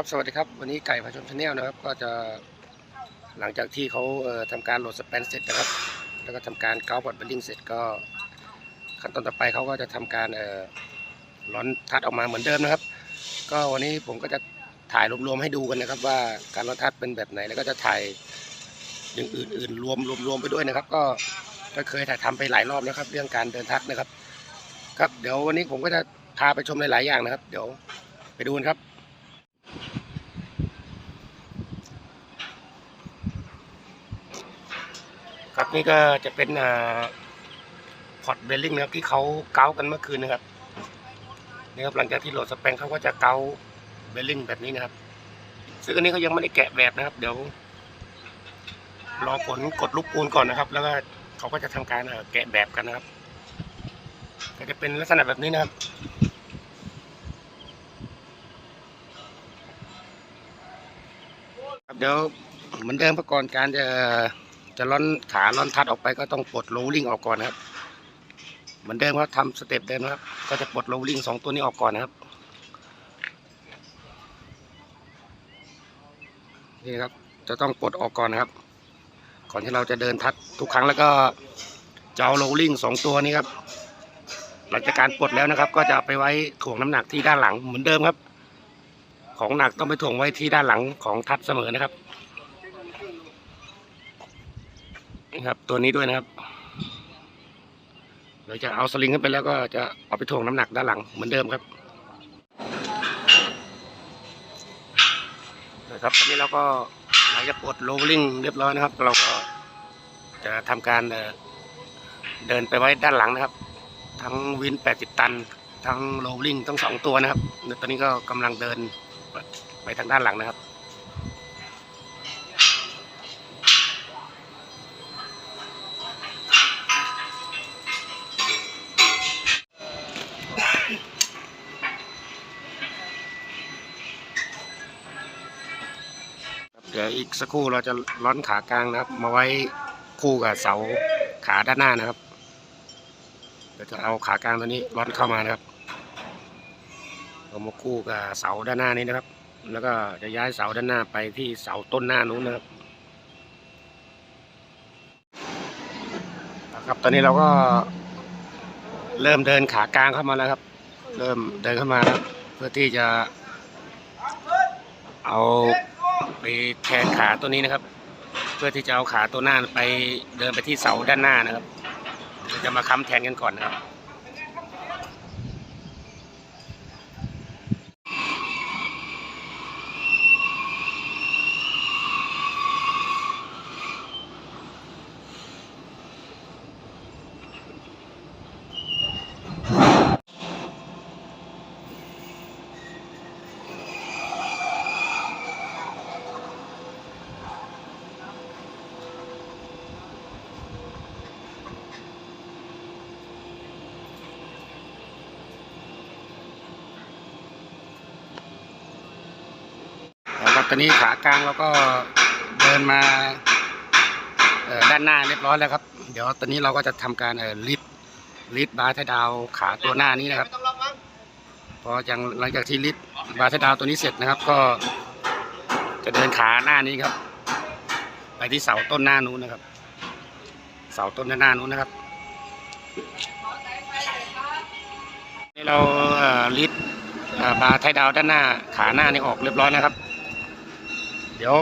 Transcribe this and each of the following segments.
ครับสวัสดีครับ วันนี้ไก่ผาชมชาแนลนะครับ ก็จะหลังจากที่เขาเอ่อทำการโหลดสแปนเสร็จนะครับ แล้วก็ทำการเกาบอดบัดดิ้งเสร็จก็ขั้นตอนต่อไปเขาก็จะทำการเอ่อร้อนทัดออกมาเหมือนเดิมนะครับ ก็วันนี้ผมก็จะถ่ายรวมๆให้ดูกันนะครับ ว่าการร้อนทัดเป็นแบบไหนแล้วก็จะถ่ายอย่างอื่นๆ รวมรวมๆไปด้วยนะครับ ก็ก็เคยถ่ายทำไปหลายรอบนะครับ เรื่องการเดินทัดนะครับ ครับเดี๋ยววันนี้ผมก็จะพาไปชมหลายๆอย่างนะครับ เดี๋ยวไปดูกันครับ ครับนี่ก็จะเป็นพอร์ตเบลลิงนะครับที่เขาเกากันเมื่อคืนนะครับนี่ครับหลังจากที่โหลดสเปงเขาก็จะเกาเบลลิงแบบนี้นะครับ ซึ่งอันนี้เขายังไม่ได้แกะแบบนะครับ เดี๋ยว รอผลกดลูกปูนก่อนนะครับ แล้วก็เขาก็จะทำการแกะแบบกันนะครับ ก็จะเป็นลักษณะแบบนี้นะครับเดี๋ยวเหมือนเดิมก่อนการจะ จะล่อนขาล่อนทัดออกไปก็ต้องปลดโรลลิ่งออกก่อนนะครับ เหมือนเดิมครับทำสเต็ปเดิมนะครับ ก็จะปลดโรลลิ่งสองตัวนี้ออกก่อนนะครับ นี่ครับ จะต้องปลดออกก่อนนะครับ ก่อนที่เราจะเดินทัดทุกครั้งแล้วก็จะเอาโรลลิ่งสองตัวนี้ครับ หลังจากการปลดแล้วนะครับ ก็จะไปไว้ถ่วงน้ำหนักที่ด้านหลังเหมือนเดิมครับ ของหนักต้องไปถ่วงไว้ที่ด้านหลังของทัดเสมอนะครับ นี่ครับ ตัวนี้ด้วยนะครับเราจะเอาสลิงขึ้นไปแล้วก็จะเอาไปถ่วงน้ำหนักด้านหลังเหมือนเดิมครับนะครับตอนนี้เราก็หลังจากปลดโรลลิ่งเรียบร้อยนะครับ เราก็จะทำการเดินไปไว้ด้านหลังนะครับ ทั้งวิน 80 ตัน ทั้งโรลลิ่งทั้งสองตัวนะครับตอนนี้ก็กำลังเดินไปทางด้านหลังนะครับ ยวอีกสักครู่เราจะร้อนขากลางนะครับ มาไว้คู่กับเสาขาด้านหน้านะครับเดี๋ยวจะเอาขากลางตัวนี้ร้อนเข้ามานะครับเอามาคู่กับเสาด้านหน้านี้นะครับ แล้วก็จะย้ายเสาด้านหน้าไปที่เสาต้นหน้านู้นนะครับครับตอนนี้เราก็เริ่มเดินขากลางเข้ามาแล้วครับ เริ่มเดินเข้ามาแล้วเพื่อที่จะเอา ไปแทนขาตัวนี้นะครับ เพื่อที่จะเอาขาตัวหน้าไปเดินไปที่เสาด้านหน้านะครับเราจะมาค้ำแทนกันก่อนนะครับ ตอนนี้ขากลางเราก็เดินมาด้านหน้าเรียบร้อยแล้วครับ เดี๋ยวตอนนี้เราก็จะทำการเอ่อลิดลิดบาร์ไทดาวขาตัวหน้านี้นะครับ พอจังหลังจากที่ลิดบาร์ไทดาวตัวนี้เสร็จนะครับ ก็จะเดินขาหน้านี้ครับ ไปที่เสาต้นหน้านู้นนะครับ เสาต้นหน้านู้นนะครับเราลิดเอ่อบาร์ไทดาวด้านหน้าขาหน้านี่ออกเรียบร้อยนะครับ เดี๋ยว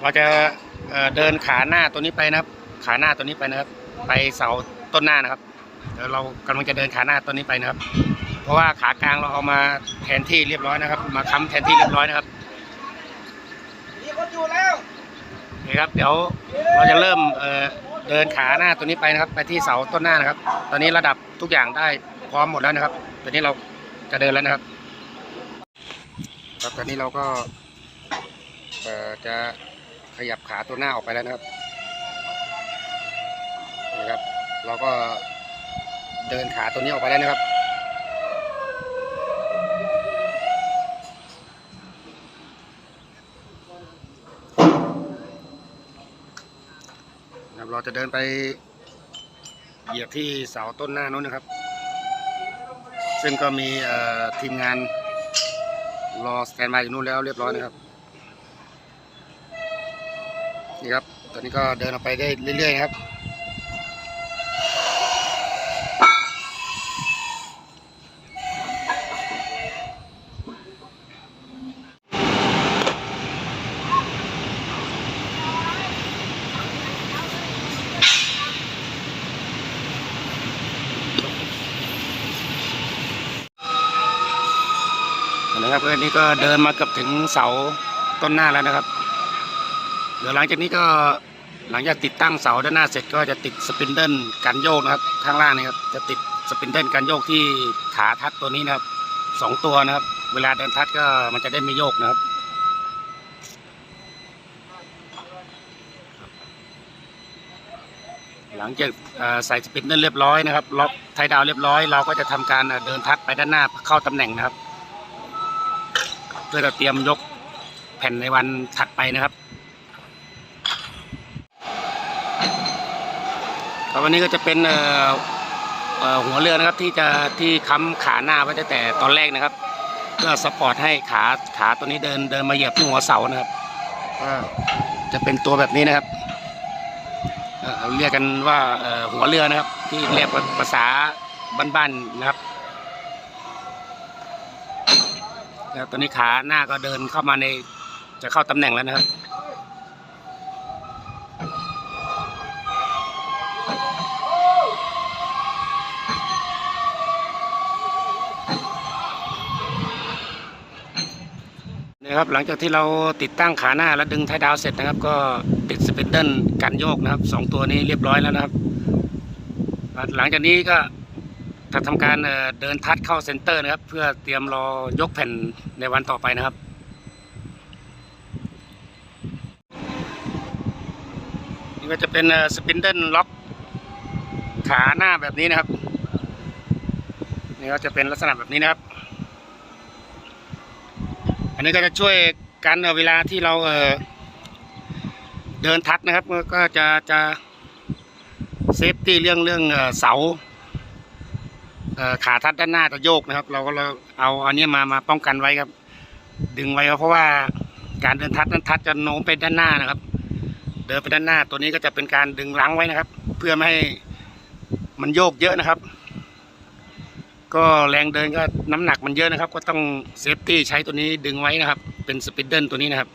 เราจะเอ่อเดินขาหน้าตัวนี้ไปนะครับ ขาหน้าตัวนี้ไปนะครับ ไปเสาต้นหน้านะครับเดี๋ยวเรากำลังจะเดินขาหน้าตัวนี้ไปนะครับ เพราะว่าขากลางเราเอามาแทนที่เรียบร้อยนะครับ มาค้ำแทนที่เรียบร้อยนะครับมีคนอยู่แล้วนี่ครับ เดี๋ยวเราจะเริ่มเอ่อเดินขาหน้าตัวนี้ไปนะครับ ไปที่เสาต้นหน้านะครับ ตอนนี้ระดับทุกอย่างได้พร้อมหมดแล้วนะครับ ตอนนี้เราจะเดินแล้วนะครับครับตอนนี้เราก็เอ่อ จะขยับขาตัวหน้าออกไปแล้วนะครับนี่ครับ เราก็เดินขาตัวนี้ออกไปแล้วนะครับนะรเราจะเดินไปเหยียบที่เสาต้นหน้านู้นนะครับ ซึ่งก็มีทีมงานรอสแตนบายอยู่นู่นแล้วเรียบร้อยนะครับ นี่ครับ ตอนนี้ก็เดินออกไปได้เรื่อยๆครับ นะครับอันนี้ก็เดินมาเกือบถึงเสาต้นหน้าแล้วนะครับ เดี๋ยวหลังจากนี้ก็หลังจากติดตั้งเสาด้านหน้าเสร็จก็จะติดสปินเดิลกันโยกนะครับข้างล่างนี่ครับจะติดสปินเดิลกันโยกที่ขาทัดตัวนี้นะครับสองตัวนะครับ เวลาเดินทัดก็มันจะได้ไม่โยกนะครับหลังจากใส่สปินเดิลเรียบร้อยนะครับล็อกไทดาวเรียบร้อย เราก็จะทำการเดินทัดไปด้านหน้าเข้าตำแหน่งนะครับ เพื่อจะเตรียมยกแผ่นในวันถัดไปนะครับ ครับวันนี้ก็จะเป็นหัวเรือนะครับที่จะที่ค้ำขาหน้าไว้ตั้งแต่ตอนแรกนะครับเพื่อสปอร์ตให้ขาขาตัวนี้เดินเดินมาเหยียบที่หัวเสานะครับจะเป็นตัวแบบนี้นะครับเรียกกันว่าหัวเรือนะครับ ที่เรียกภาษาบ้านๆนะครับนะครับตอนนี้ขาหน้าก็เดินเข้ามาในจะเข้าตำแหน่งแล้วนะครับ นะครับ หลังจากที่เราติดตั้งขาหน้าและดึงไทยดาวเสร็จนะครับ ก็ติดสปินเดิลกันโยกนะครับสองตัวนี้เรียบร้อยแล้วนะครับ หลังจากนี้ก็จะทำการเอ่อเดินทัดเข้าเซ็นเตอร์นะครับ เพื่อเตรียมรอยกแผ่นในวันต่อไปนะครับนี่ก็จะเป็นสปินเดิลล็อกขาหน้าแบบนี้นะครับนี่ก็จะเป็นลักษณะแบบนี้นะครับ อันนี้ก็จะช่วยกันเวลาที่เราเออเดินทัดนะครับ ก็จะจะเซฟตี้เรื่องเรื่องเสาขาทัดด้านหน้าจะโยกนะครับ เราก็เราเอาอันนี้มามาป้องกันไว้ครับ ดึงไว้เพราะว่าการเดินทัดนั้นทัดจะโน้มไปด้านหน้านะครับ เดินไปด้านหน้าตัวนี้ก็จะเป็นการดึงรั้งไว้นะครับ เพื่อไม่ให้มันโยกเยอะนะครับ ก็แรงเดินก็น้ำหนักมันเยอะนะครับ ก็ต้องเซฟตี้ใช้ตัวนี้ดึงไว้นะครับ เป็นสปินเดิลตัวนี้นะครับ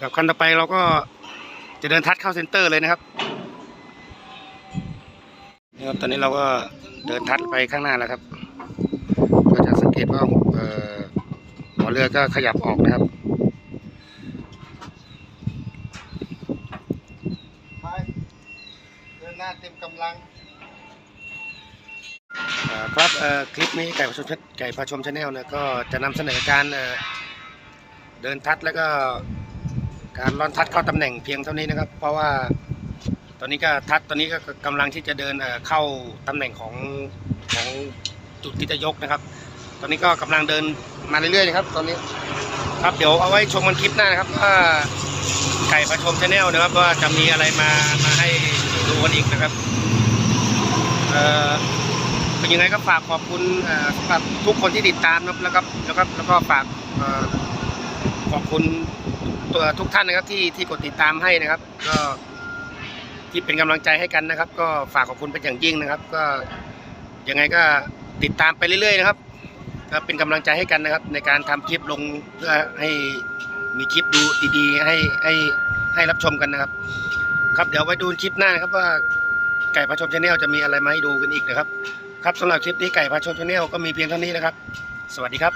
กับขั้นต่อไปเราก็จะเดินทัดเข้าเซนเตอร์เลยนะครับนี่ครับตอนนี้เราก็เดินทัดไปข้างหน้าแล้วครับ ก็จะสังเกตว่าหัวเรือก็ขยับออกนะครับ น้าเต็มกำลังครับคลิปนี้ไก่ประชมไก่พาชมชาแนลเนี่ยก็จะนำเสนอการเดินทัดแล้วก็การร่อนทัดเข้าตำแหน่งเพียงเท่านี้นะครับ เพราะว่าตอนนี้ก็ทัดตอนนี้ก็กำลังที่จะเดินเข้าตำแหน่งของของจุดที่จะยกนะครับ ตอนนี้ก็กำลังเดินมาเรื่อยๆนะครับ ตอนนี้ครับเดี๋ยวเอาไว้ชมกันคลิปหน้านะครับว่าไก่ประชมชาแนลนะครับว่าจะมีอะไรมามาให้ ดูกันอีกนะครับเอ่อเป็นยังไงก็ฝากขอบคุณเอ่อสำหรับทุกคนที่ติดตามนะครับแล้วก็แล้วก็แล้วก็ฝากขอบคุณตัวทุกท่านนะครับที่ที่กดติดตามให้นะครับ ก็ที่เป็นกำลังใจให้กันนะครับ ก็ฝากขอบคุณเป็นอย่างยิ่งนะครับ ก็ยังไงก็ติดตามไปเรื่อยๆนะครับก็เป็นกำลังใจให้กันนะครับ ในการทำคลิปลงเพื่อให้มีคลิปดูดีๆ ให้ให้ให้รับชมกันนะครับ ครับเดี๋ยวไว้ดูคลิปหน้านะครับว่าไก่พระชมชาแนลจะมีอะไรมาให้ดูกันอีกนะครับ ครับสำหรับคลิปนี้ไก่พาชมชาแนลก็มีเพียงเท่านี้นะครับ สวัสดีครับ